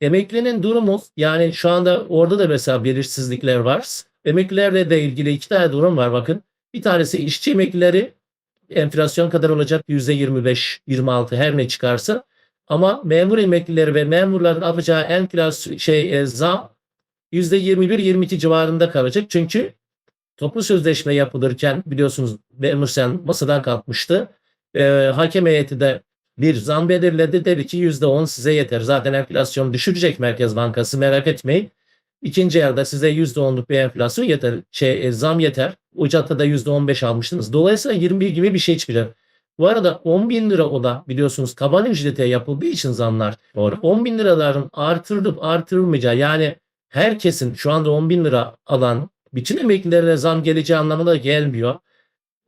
Emeklinin durumu yani şu anda orada da mesela belirsizlikler var. Emeklilerle de ilgili iki tane durum var bakın. Bir tanesi işçi emeklileri enflasyon kadar olacak %25, 26 her ne çıkarsa. Ama memur emeklileri ve memurların alacağı enflasyon şey e, zam %21-22 civarında kalacak. Çünkü toplu sözleşme yapılırken biliyorsunuz memur sen masadan kalkmıştı. E, hakem heyeti de bir zam belirledi. Dedi ki %10 size yeter. Zaten enflasyon düşürecek Merkez Bankası merak etmeyin. İkinci yarıda size %10'luk bir enflasyon yeter. Şey, e, zam yeter. Ocak'ta da %15 almıştınız. Dolayısıyla 21 gibi bir şey çıkacak. Bu arada 10 bin lira o da biliyorsunuz taban ücrete yapıldığı için zamlar. Doğru. 10 bin liraların artırılıp artırılmayacağı yani herkesin şu anda 10 bin lira alan bütün emeklilerine zam geleceği anlamına gelmiyor.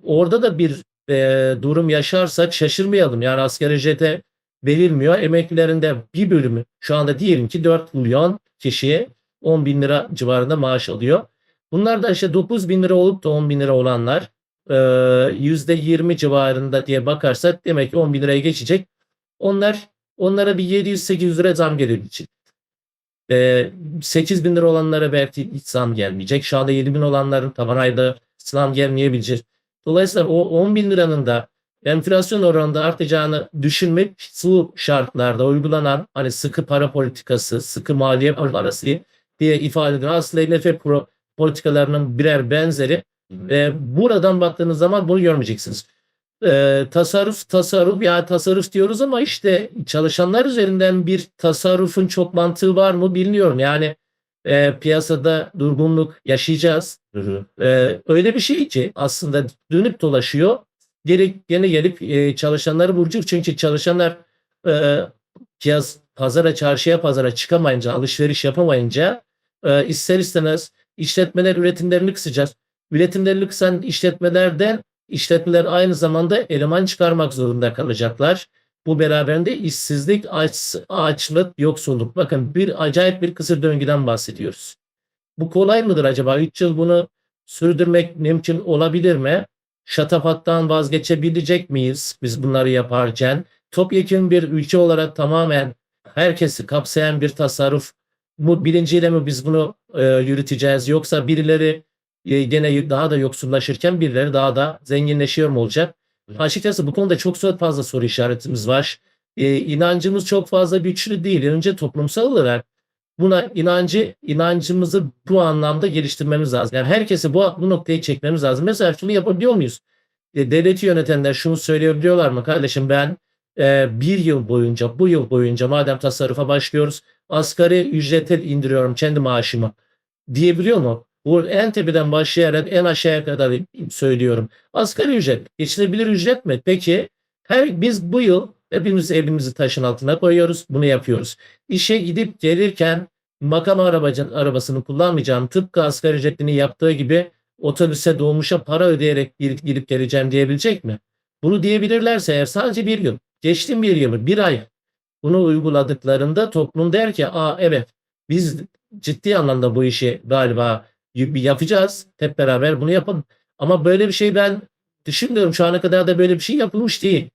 Orada da bir e, durum yaşarsak şaşırmayalım. Yani asgari ücrete verilmiyor. Emeklilerin de bir bölümü şu anda diyelim ki 4 milyon kişiye 10 bin lira civarında maaş alıyor. Bunlar da işte 9 bin lira olup da 10 bin lira olanlar e, %20 civarında diye bakarsak demek ki 10 bin liraya geçecek. Onlar onlara bir 700-800 lira zam gelecek. E, 8 bin lira olanlara belki hiç zam gelmeyecek. Şu anda 7 bin olanların taban ayda zam gelmeyebilecek. Dolayısıyla o 10 bin liranın da enflasyon oranında artacağını düşünmek bu şartlarda uygulanan hani sıkı para politikası, sıkı maliye parası diye ifade edilen aslında IMF politikalarının birer benzeri. E, buradan baktığınız zaman bunu görmeyeceksiniz. E, tasarruf tasarruf ya tasarruf diyoruz ama işte çalışanlar üzerinden bir tasarrufun çok mantığı var mı bilmiyorum. Yani e, piyasada durgunluk yaşayacağız. E, öyle bir şey ki aslında dönüp dolaşıyor. Geri, gene gelip e, çalışanları vuracak. Çünkü çalışanlar e, piyas, pazara, çarşıya, pazara çıkamayınca, alışveriş yapamayınca e, ister istemez işletmeler üretimlerini kısacak. Üretimlerini kısan işletmelerden işletmeler aynı zamanda eleman çıkarmak zorunda kalacaklar. Bu beraberinde işsizlik, aç, açlık, yoksulluk. Bakın bir acayip bir kısır döngüden bahsediyoruz. Bu kolay mıdır acaba? 3 yıl bunu sürdürmek mümkün olabilir mi? Şatafattan vazgeçebilecek miyiz biz bunları yaparken? Topyekun bir ülke olarak tamamen herkesi kapsayan bir tasarruf bu bilinciyle mi biz bunu e, yürüteceğiz yoksa birileri e, gene daha da yoksullaşırken birileri daha da zenginleşiyor mu olacak? Açıkçası bu konuda çok fazla soru işaretimiz var. E, inancımız çok fazla güçlü değil. Önce toplumsal olarak buna inancı inancımızı bu anlamda geliştirmemiz lazım. Yani herkesi bu, bu noktaya çekmemiz lazım. Mesela şunu yapabiliyor muyuz? E, devleti yönetenler şunu söyleyebiliyorlar mı? Kardeşim ben e, bir yıl boyunca, bu yıl boyunca madem tasarrufa başlıyoruz, asgari ücrete indiriyorum kendi maaşımı diyebiliyor mu? Bu en tepeden başlayarak en aşağıya kadar söylüyorum. Asgari ücret, geçilebilir ücret mi? Peki her biz bu yıl hepimiz evimizi taşın altına koyuyoruz. Bunu yapıyoruz. İşe gidip gelirken makam arabacın arabasını kullanmayacağım. Tıpkı asgari ücretlinin yaptığı gibi otobüse dolmuşa para ödeyerek gidip, gidip geleceğim diyebilecek mi? Bunu diyebilirlerse eğer sadece bir yıl, geçtim bir yıl, bir ay bunu uyguladıklarında toplum der ki aa evet biz ciddi anlamda bu işi galiba yapacağız. Hep beraber bunu yapalım. Ama böyle bir şey ben düşünmüyorum. Şu ana kadar da böyle bir şey yapılmış değil.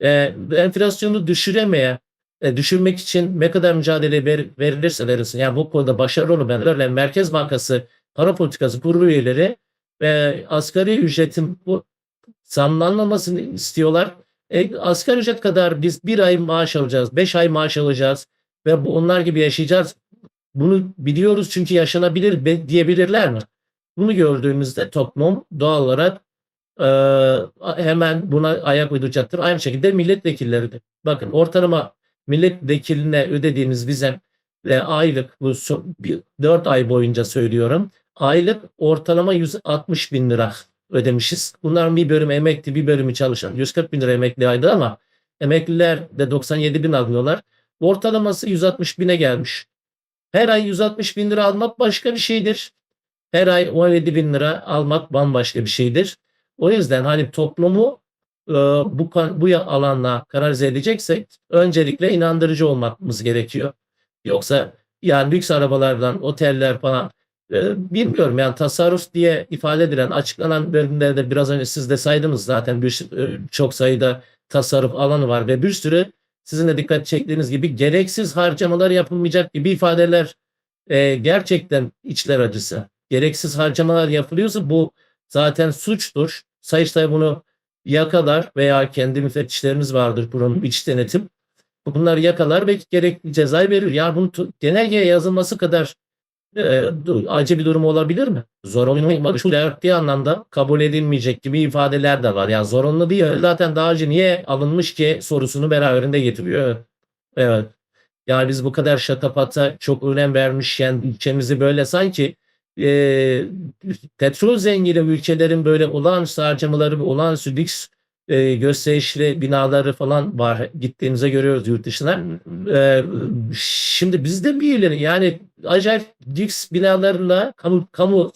Ee, enflasyonu düşüremeye, e, düşürmek için ne kadar mücadele ver, verilirse verilsin. Yani bu konuda başarılı olmayan Merkez Bankası para politikası kurulu üyeleri ve asgari ücretin bu zamlanmamasını istiyorlar. E, asgari ücret kadar biz bir ay maaş alacağız, beş ay maaş alacağız ve bu, onlar gibi yaşayacağız. Bunu biliyoruz çünkü yaşanabilir diyebilirler mi? Bunu gördüğümüzde toplum doğal olarak e, hemen buna ayak uyduracaktır. Aynı şekilde milletvekilleri de. Bakın ortalama milletvekiline ödediğimiz vize ve aylık bu 4 ay boyunca söylüyorum. Aylık ortalama 160 bin lira ödemişiz. Bunların bir bölümü emekli, bir bölümü çalışan. 140 bin lira emekli aydı ama emekliler de 97 bin alıyorlar. Ortalaması 160 bine gelmiş. Her ay 160 bin lira almak başka bir şeydir. Her ay 17 bin lira almak bambaşka bir şeydir. O yüzden hani toplumu e, bu bu alanla karar edeceksek öncelikle inandırıcı olmamız gerekiyor. Yoksa yani lüks arabalardan, oteller falan e, bilmiyorum yani tasarruf diye ifade edilen açıklanan bölümlerde biraz önce siz de saydınız zaten bir, e, çok sayıda tasarruf alanı var ve bir sürü sizin de dikkat çektiğiniz gibi gereksiz harcamalar yapılmayacak gibi ifadeler e, gerçekten içler acısı. Gereksiz harcamalar yapılıyorsa bu zaten suçtur. Sayıştay bunu yakalar veya kendi müfettişlerimiz vardır kurum iç denetim. Bunları yakalar ve gerekli cezayı verir. Ya bunun genelgeye yazılması kadar e, acı bir durum olabilir mi? Zorunlu maddi anlamda kabul edilmeyecek gibi ifadeler de var. Yani zorunlu değil. Zaten daha önce niye alınmış ki sorusunu beraberinde getiriyor. Evet. Yani biz bu kadar şatapata çok önem vermişken ülkemizi böyle sanki e, petrol zengini ülkelerin böyle olağanüstü harcamaları, olağanüstü lüks e, gösterişli binaları falan var. Gittiğimize görüyoruz yurt dışına. E, şimdi bizde bir ileri yani acayip lüks binalarla kamu, kamu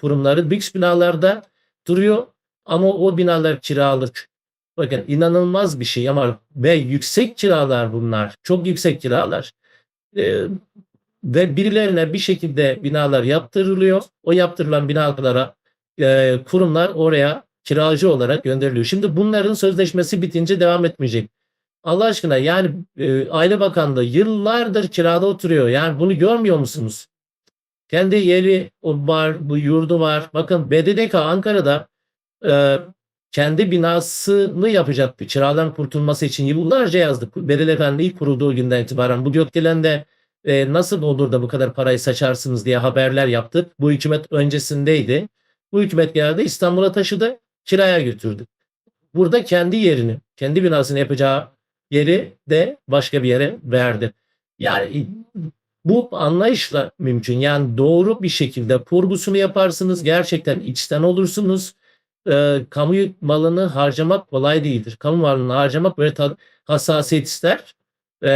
kurumları lüks binalarda duruyor ama o binalar kiralık. Bakın inanılmaz bir şey ama ve yüksek kiralar bunlar. Çok yüksek kiralar. Ee, ve birilerine bir şekilde binalar yaptırılıyor. O yaptırılan binalara e, kurumlar oraya kiracı olarak gönderiliyor. Şimdi bunların sözleşmesi bitince devam etmeyecek. Allah aşkına yani e, Aile Bakanlığı yıllardır kirada oturuyor. Yani bunu görmüyor musunuz? Kendi yeri var, bu yurdu var. Bakın BDDK Ankara'da e, kendi binasını yapacaktı. Kiradan kurtulması için yıllarca yazdık. BDDK'nın ilk kurulduğu günden itibaren bu gökdelende e, nasıl olur da bu kadar parayı saçarsınız diye haberler yaptık. Bu hükümet öncesindeydi. Bu hükümet geldi İstanbul'a taşıdı, kiraya götürdü. Burada kendi yerini, kendi binasını yapacağı yeri de başka bir yere verdi. Yani bu anlayışla mümkün. Yani doğru bir şekilde kurgusunu yaparsınız. Gerçekten içten olursunuz. Ee, kamu malını harcamak kolay değildir. Kamu malını harcamak böyle hassasiyet ister. Ee,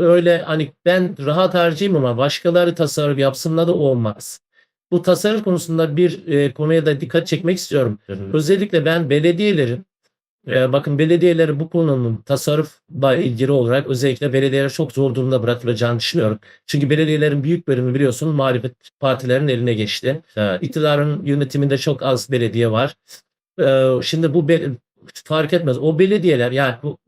öyle hani ben rahat harcayayım ama başkaları tasarruf yapsınlar da olmaz. Bu tasarruf konusunda bir e, konuya da dikkat çekmek istiyorum. Özellikle ben belediyelerin e, bakın belediyeleri bu konunun tasarrufla ilgili olarak özellikle belediyeler çok zor durumda bırakılacağını düşünüyorum. Çünkü belediyelerin büyük bölümü biliyorsun muhalefet partilerin eline geçti. Evet. İktidarın yönetiminde çok az belediye var. Ee, şimdi bu fark etmez. O belediyeler yani bu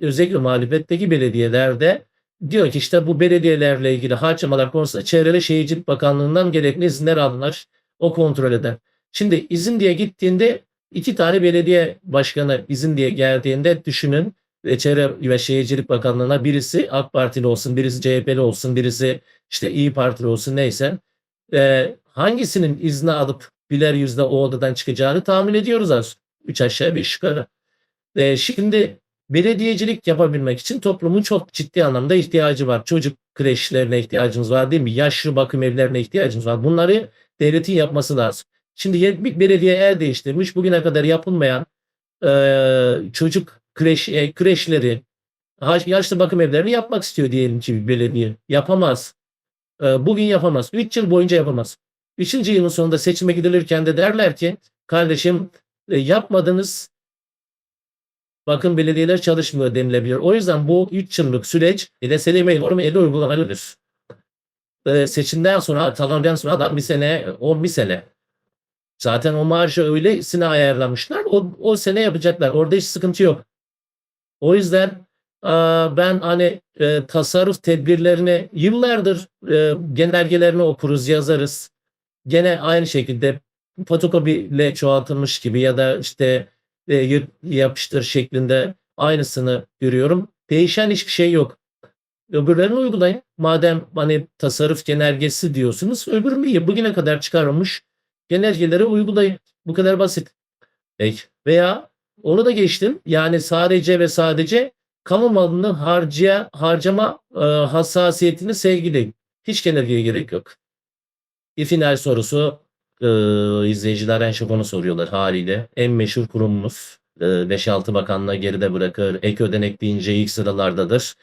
özellikle muhalefetteki belediyelerde diyor ki işte bu belediyelerle ilgili harcamalar konusunda Çevre Şehircilik Bakanlığı'ndan gerekli izinler alınır. O kontrol eder. Şimdi izin diye gittiğinde iki tane belediye başkanı izin diye geldiğinde düşünün ve Çevre ve Şehircilik Bakanlığı'na birisi AK Partili olsun, birisi CHP'li olsun, birisi işte İyi Partili olsun neyse. Ee, hangisinin izni alıp birer yüzde o odadan çıkacağını tahmin ediyoruz az. Üç aşağı beş yukarı. Ee, şimdi belediyecilik yapabilmek için toplumun çok ciddi anlamda ihtiyacı var. Çocuk kreşlerine ihtiyacımız var değil mi? Yaşlı bakım evlerine ihtiyacımız var. Bunları devletin yapması lazım. Şimdi bir belediye el değiştirmiş. Bugüne kadar yapılmayan e, çocuk kreş, e, kreşleri, yaşlı bakım evlerini yapmak istiyor diyelim ki bir belediye. Yapamaz. E, bugün yapamaz. 3 yıl boyunca yapamaz. Üçüncü yılın sonunda seçime gidilirken de derler ki kardeşim e, yapmadınız bakın belediyeler çalışmıyor denilebilir. O yüzden bu 3 yıllık süreç LSLM normu ele uygulanabilir. E, seçimden sonra tanımdan sonra da bir sene 10 bir sene. Zaten o marjı öylesine ayarlamışlar. O, o sene yapacaklar. Orada hiç sıkıntı yok. O yüzden aa, ben hani e, tasarruf tedbirlerini yıllardır e, genelgelerini okuruz, yazarız. Gene aynı şekilde fotokopiyle çoğaltılmış gibi ya da işte e, yapıştır şeklinde aynısını görüyorum. Değişen hiçbir şey yok. Öbürlerini uygulayın. Madem hani tasarruf genelgesi diyorsunuz, öbürünü iyi. Bugüne kadar çıkarılmış genelgeleri uygulayın. Bu kadar basit. Peki. Veya onu da geçtim. Yani sadece ve sadece kamu malını harcaya, harcama e, hassasiyetini sevgileyin. Hiç genelgeye gerek yok. Bir final sorusu e, izleyiciler en çok onu soruyorlar haliyle. En meşhur kurumumuz e, 5-6 bakanlığa geride bırakır. Ek ödenek deyince ilk sıralardadır.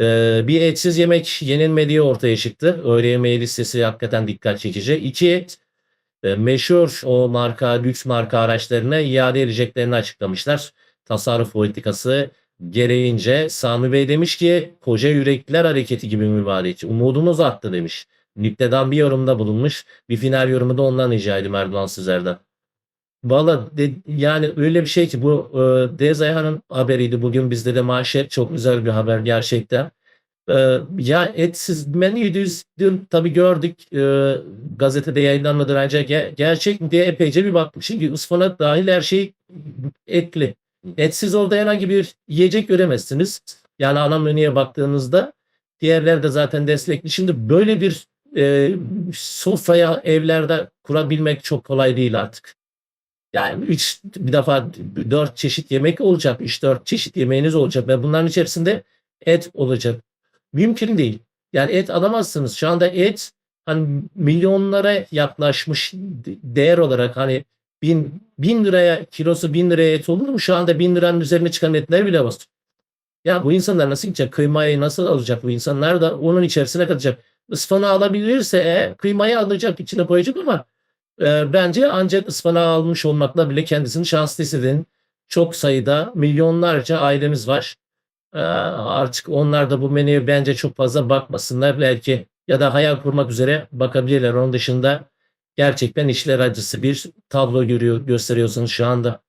E, bir etsiz yemek yenilmediği ortaya çıktı. Öğle yemeği listesi hakikaten dikkat çekici. İki e, meşhur o marka, lüks marka araçlarına iade edeceklerini açıklamışlar. Tasarruf politikası gereğince Sami Bey demiş ki koca yürekliler hareketi gibi mübarek. Umudumuz arttı demiş. Nüktedan bir yorumda bulunmuş. Bir final yorumu da ondan rica edeyim Erdoğan Sizler'den. Valla yani öyle bir şey ki bu e, Deniz Ayhan'ın haberiydi. Bugün bizde de manşet çok güzel bir haber gerçekten. E, ya etsiz menüydü dün tabii gördük e, gazetede yayınlanmadan önce ge- gerçek mi diye epeyce bir baktık. Çünkü ıspanak dahil her şey etli. Etsiz orada herhangi bir yiyecek göremezsiniz. Yani ana menüye baktığınızda diğerleri de zaten destekli. Şimdi böyle bir e, sofraya evlerde kurabilmek çok kolay değil artık. Yani üç bir defa dört çeşit yemek olacak. üç dört çeşit yemeğiniz olacak ve bunların içerisinde et olacak. Mümkün değil. Yani et alamazsınız. Şu anda et hani milyonlara yaklaşmış de- değer olarak hani bin, bin liraya kilosu bin liraya et olur mu? Şu anda bin liranın üzerine çıkan etler bile var. Ya bu insanlar nasıl gidecek? Kıymayı nasıl alacak bu insanlar da onun içerisine katacak. Ispanağı alabilirse e, kıymayı alacak içine koyacak ama e, bence ancak ıspanağı almış olmakla bile kendisini şanslı hissedin. Çok sayıda milyonlarca ailemiz var. E, artık onlar da bu menüye bence çok fazla bakmasınlar belki ya da hayal kurmak üzere bakabilirler. Onun dışında gerçekten işler acısı bir tablo görüyor gösteriyorsunuz şu anda.